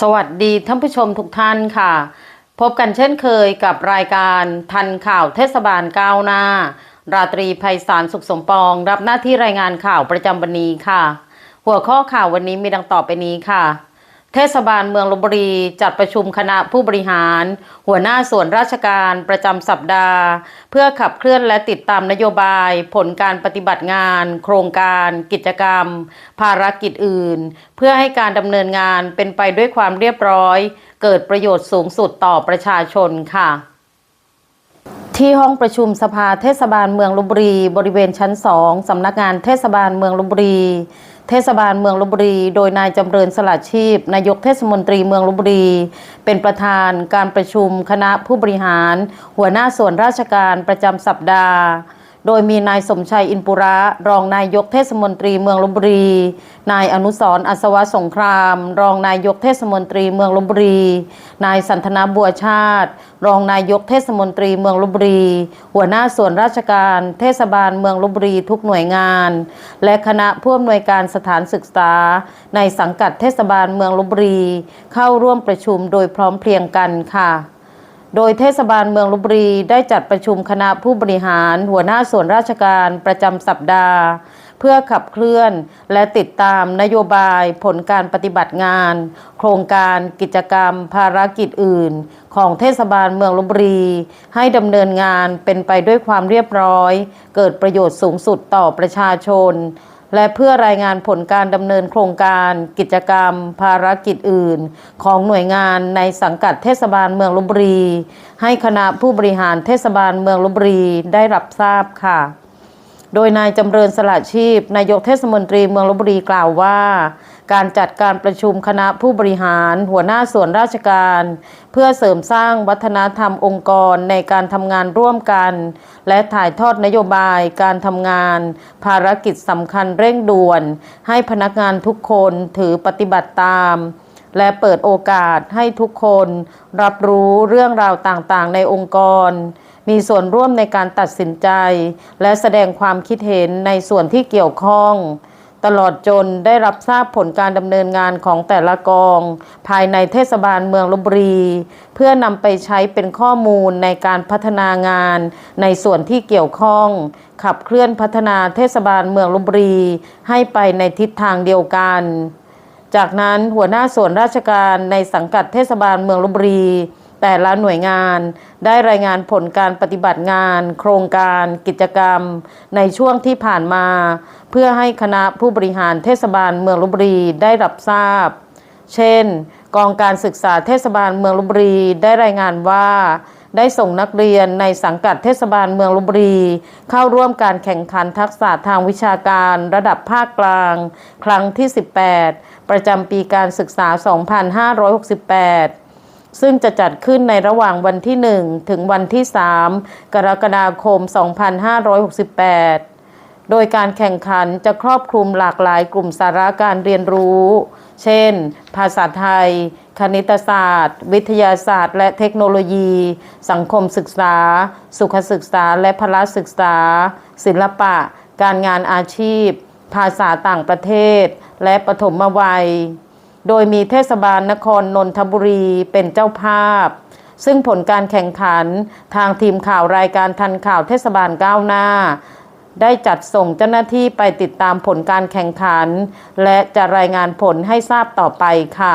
สวัสดีท่านผู้ชมทุกท่านค่ะ พบกันเช่นเคยกับรายการทันข่าวเทศบาลก้าวหน้า ราตรีไพศาลสุขสมปอง รับหน้าที่รายงานข่าวประจำวันนี้ค่ะ หัวข้อข่าววันนี้มีดังต่อไปนี้ค่ะ เทศบาลเมืองลบบุรีจัดประชุมคณะผู้บริหาร หัวหน้าส่วนราชการประจำสัปดาห์ เพื่อขับเคลื่อนและติดตามนโยบาย ผลการปฏิบัติงาน โครงการ กิจกรรม ภารกิจอื่น เพื่อให้การดำเนินงานเป็นไปด้วยความเรียบร้อย เกิดประโยชน์สูงสุดต่อประชาชนค่ะที่ห้องประชุมสภาเทศบาลเมืองลบบุรี บริเวณชั้น2สำนักงานเทศบาลเมืองลบบุรี เทศบาลเมืองลบบุรี โดยนายจำเริญสลัดชีพ นายกเทศมนตรีเมืองลบบุรี เป็นประธานการประชุมคณะผู้บริหาร หัวหน้าส่วนราชการประจำสัปดาห์ โดยมีนายสมชัยอินปุระ รองนายกเทศมนตรีเมืองลบบุรี นายอนุสรอัศวะสงคราม รองนายกเทศมนตรีเมืองลบบุรี นายสันทนาบัวชาติ รองนายกเทศมนตรีเมืองลบบุรี หัวหน้าส่วนราชการ เทศบาลเมืองลบบุรีทุกหน่วยงาน และคณะผู้อำนวยการสถานศึกษา ในสังกัดเทศบาลเมืองลบบุรี เข้าร่วมประชุมโดยพร้อมเพรียงกันค่ะ โดยเทศบาลเมืองลบบุรีได้จัดประชุมคณะผู้บริหาร หัวหน้าส่วนราชการประจำสัปดาห์ เพื่อขับเคลื่อนและติดตามนโยบายผลการปฏิบัติงาน โครงการกิจกรรมภารกิจอื่น ของเทศบาลเมืองลบบุรี ให้ดำเนินงานเป็นไปด้วยความเรียบร้อย เกิดประโยชน์สูงสุดต่อประชาชน และเพื่อรายงานผลการดำเนินโครงการกิจกรรม ภารกิจอื่น ของหน่วยงานในสังกัดเทศบาลเมืองลบบุรี ให้คณะผู้บริหารเทศบาลเมืองลบบุรีได้รับทราบค่ะ โดยนายจำเริญสละชีพ นายกเทศมนตรีเมืองลบบุรีกล่าวว่า การจัดการประชุมคณะผู้บริหาร หัวหน้าส่วนราชการ เพื่อเสริมสร้างวัฒนธรรมองค์กรในการทำงานร่วมกัน และถ่ายทอดนโยบายการทำงาน ภารกิจสำคัญเร่งด่วน ให้พนักงานทุกคนถือปฏิบัติตาม และเปิดโอกาสให้ทุกคน รับรู้เรื่องราวต่างๆ ในองค์กร มีส่วนร่วมในการตัดสินใจ และแสดงความคิดเห็นในส่วนที่เกี่ยวข้อง ตลอดจนได้รับทราบผลการดำเนินงานของแต่ละกอง ภายในเทศบาลเมืองลบบุรี เพื่อนำไปใช้เป็นข้อมูลในการพัฒนางาน ในส่วนที่เกี่ยวข้อง ขับเคลื่อนพัฒนาเทศบาลเมืองลบบุรี ให้ไปในทิศทางเดียวกัน จากนั้นหัวหน้าส่วนราชการในสังกัดเทศบาลเมืองลบบุรี แต่ละหน่วยงานได้รายงานผลการปฏิบัติงาน โครงการกิจกรรม ในช่วงที่ผ่านมา เพื่อให้คณะผู้บริหารเทศบาลเมืองลบบุรีได้รับทราบ เช่น กองการศึกษาเทศบาลเมืองลบบุรีได้รายงานว่า ได้ส่งนักเรียนในสังกัดเทศบาลเมืองลบบุรี เข้าร่วมการแข่งขันทักษะทางวิชาการระดับภาคกลาง ครั้งที่ 18 ประจำปีการศึกษา 2568 ซึ่งจะจัดขึ้นในระหว่างวันที่ 1 ถึงวันที่ 3 กรกฎาคม 2568 โดยการแข่งขันจะครอบคลุมหลากหลายกลุ่มสาระการเรียนรู้ เช่น ภาษาไทย คณิตศาสตร์ วิทยาศาสตร์ และเทคโนโลยี สังคมศึกษา สุขศึกษา และพละศึกษา ศิลปะ การงานอาชีพ ภาษาต่างประเทศ และปฐมวัย โดยมีเทศบาลนครนนทบุรีเป็นเจ้าภาพ ซึ่งผลการแข่งขันทางทีมข่าวรายการทันข่าวเทศบาลก้าวหน้า ได้จัดส่งเจ้าหน้าที่ไปติดตามผลการแข่งขัน และจะรายงานผลให้ทราบต่อไปค่ะ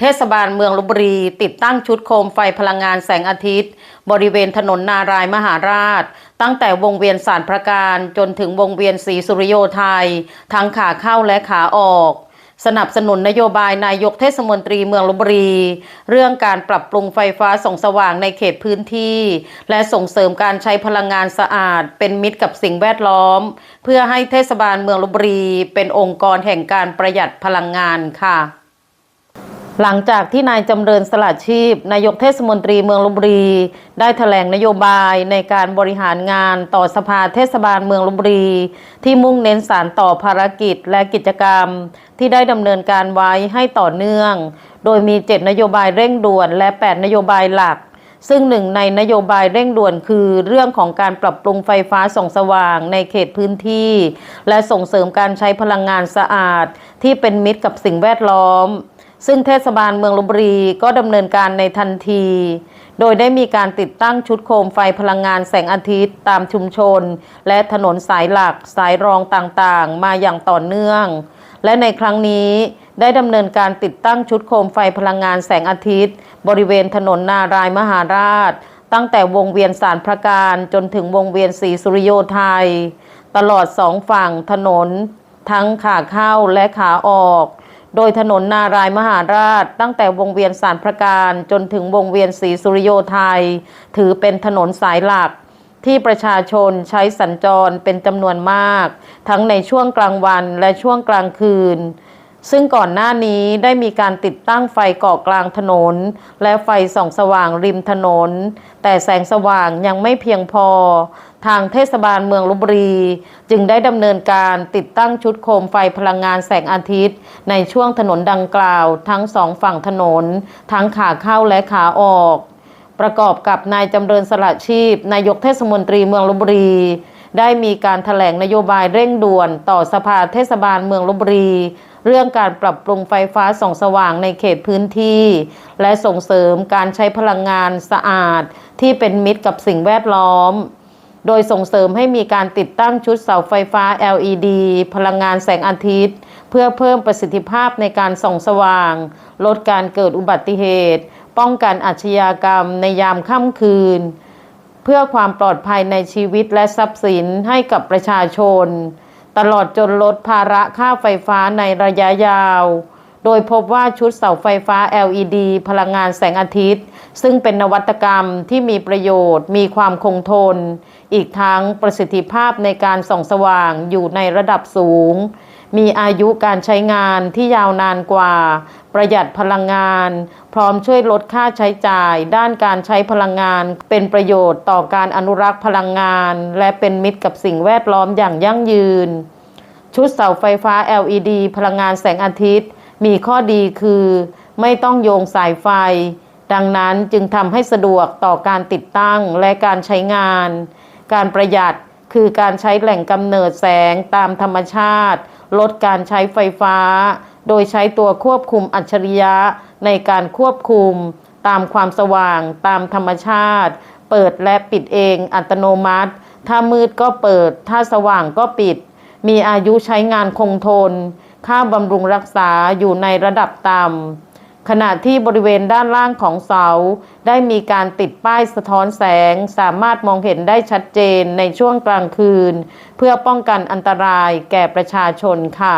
เทศบาลเมืองลบบุรีติดตั้งชุดโคมไฟพลังงานแสงอาทิตย์ บริเวณถนนนารายมหาราช ตั้งแต่วงเวียนสารพระการจนถึงวงเวียนศรีสุริโยไทย ทั้งขาเข้าและขาออก สนับสนุนนโยบายนายกเทศมนตรีเมืองลบบุรี เรื่องการปรับปรุงไฟฟ้าส่องสว่างในเขตพื้นที่ และส่งเสริมการใช้พลังงานสะอาด เป็นมิตรกับสิ่งแวดล้อม เพื่อให้เทศบาลเมืองลบบุรี เป็นองค์กรแห่งการประหยัดพลังงานค่ะ หลังจากที่นายจำเริญสละชีพ นายกเทศมนตรีเมืองลบบุรี ได้แถลงนโยบายในการบริหารงานต่อสภาเทศบาลเมืองลบบุรี ที่มุ่งเน้นสารต่อภารกิจและกิจกรรม ที่ได้ดำเนินการไว้ให้ต่อเนื่อง โดยมี 7 นโยบายเร่งด่วนและ 8 นโยบายหลัก ซึ่งหนึ่งในนโยบายเร่งด่วนคือเรื่องของการปรับปรุงไฟฟ้าส่องสว่างในเขตพื้นที่ และส่งเสริมการใช้พลังงานสะอาด ที่เป็นมิตรกับสิ่งแวดล้อม ซึ่งเทศบาลเมืองลบบุรีก็ดำเนินการในทันที โดยได้มีการติดตั้งชุดโคมไฟพลังงานแสงอาทิตย์ ตามชุมชน และถนนสายหลักสายรองต่างๆ มาอย่างต่อเนื่อง และในครั้งนี้ได้ดำเนินการติดตั้งชุดโคมไฟพลังงานแสงอาทิตย์ บริเวณถนนนารายมหาราช ตั้งแต่วงเวียนสารพระการจนถึงวงเวียนศรีสุริโยไทย ตลอดสองฝั่งถนน ทั้งขาเข้าและขาออก โดยถนนนารายมหาราช ตั้งแต่วงเวียนสารพระการ จนถึงวงเวียนศรีสุริโยไทย ถือเป็นถนนสายหลัก ที่ประชาชนใช้สัญจรเป็นจำนวนมาก ทั้งในช่วงกลางวันและช่วงกลางคืน ซึ่งก่อนหน้านี้ได้มีการติดตั้งไฟเกาะกลางถนน และไฟส่องสว่างริมถนน แต่แสงสว่างยังไม่เพียงพอ ทางเทศบาลเมืองลบบุรี จึงได้ดำเนินการติดตั้งชุดโคมไฟพลังงานแสงอาทิตย์ ในช่วงถนนดังกล่าว ทั้งสองฝั่งถนน ทั้งขาเข้าและขาออก ประกอบกับนายจำเริญสละชีพนายกเทศมนตรีเมืองลบบุรีได้มีการถแถลงนโยบายเร่งด่วนต่อสภาเทศบาลเมืองลบบุรี เรื่องการปรับปรุงไฟฟ้าส่องสว่างในเขตพื้นที่ และส่งเสริมการใช้พลังงานสะอาด ที่เป็นมิตรกับสิ่งแวดล้อม โดยส่งเสริมให้มีการติดตั้งชุดเสาไฟฟ้า LED พลังงานแสงอาทิตย์ เพื่อเพิ่มประสิทธิภาพในการส่องสว่าง ลดการเกิดอุบัติเหตุ ป้องกันอาชญากรรมในยามค่ำคืน เพื่อความปลอดภัยในชีวิตและทรัพย์สินให้กับประชาชน ตลอดจนลดภาระค่าไฟฟ้าในระยะยาว โดยพบว่าชุดเสาไฟฟ้า LED พลังงานแสงอาทิตย์ ซึ่งเป็นนวัตกรรมที่มีประโยชน์ มีความคงทน อีกทั้งประสิทธิภาพในการส่องสว่างอยู่ในระดับสูง มีอายุการใช้งานที่ยาวนานกว่า ประหยัดพลังงาน พร้อมช่วยลดค่าใช้จ่าย ด้านการใช้พลังงาน เป็นประโยชน์ต่อการอนุรักษ์พลังงาน และเป็นมิตรกับสิ่งแวดล้อมอย่างยั่งยืน ชุดเสาไฟฟ้า LED พลังงานแสงอาทิตย์ มีข้อดีคือ ไม่ต้องโยงสายไฟ ดังนั้นจึงทำให้สะดวกต่อการติดตั้งและการใช้งาน การประหยัดคือการใช้แหล่งกำเนิดแสงตามธรรมชาติ ลดการใช้ไฟฟ้า โดยใช้ตัวควบคุมอัจฉริยะในการควบคุม ตามความสว่างตามธรรมชาติ เปิดและปิดเองอัตโนมัติ ถ้ามืดก็เปิด ถ้าสว่างก็ปิด มีอายุใช้งานคงทน ค่าบำรุงรักษาอยู่ในระดับต่ำ ขณะที่บริเวณด้านล่างของเสา ได้มีการติดป้ายสะท้อนแสง สามารถมองเห็นได้ชัดเจนในช่วงกลางคืน เพื่อป้องกันอันตรายแก่ประชาชนค่ะ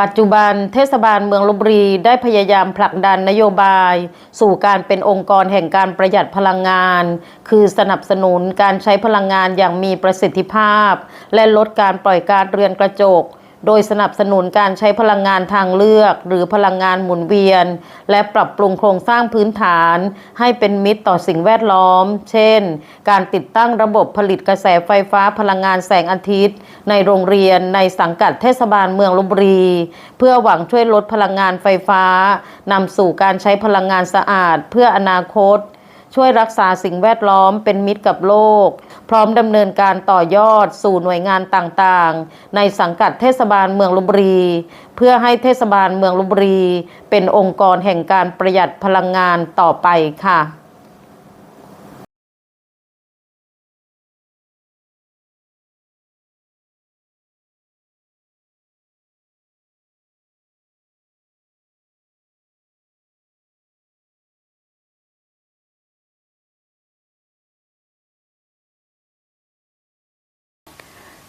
ปัจจุบันเทศบาลเมืองลบบุรีได้พยายามผลักดันนโยบาย สู่การเป็นองค์กรแห่งการประหยัดพลังงาน คือสนับสนุนการใช้พลังงานอย่างมีประสิทธิภาพ และลดการปล่อยก๊าซเรือนกระจก โดยสนับสนุนการใช้พลังงานทางเลือก หรือพลังงานหมุนเวียน และปรับปรุงโครงสร้างพื้นฐาน ให้เป็นมิตรต่อสิ่งแวดล้อม เช่น การติดตั้งระบบผลิตกระแสไฟฟ้าพลังงานแสงอาทิตย์ ในโรงเรียนในสังกัดเทศบาลเมืองลบบุรี เพื่อหวังช่วยลดพลังงานไฟฟ้านำสู่การใช้พลังงานสะอาด เพื่ออนาคต ช่วยรักษาสิ่งแวดล้อมเป็นมิตรกับโลก พร้อมดำเนินการต่อยอดสู่หน่วยงานต่างๆ ในสังกัดเทศบาลเมืองลบบุรี เพื่อให้เทศบาลเมืองลบบุรี เป็นองค์กรแห่งการประหยัดพลังงานต่อไปค่ะ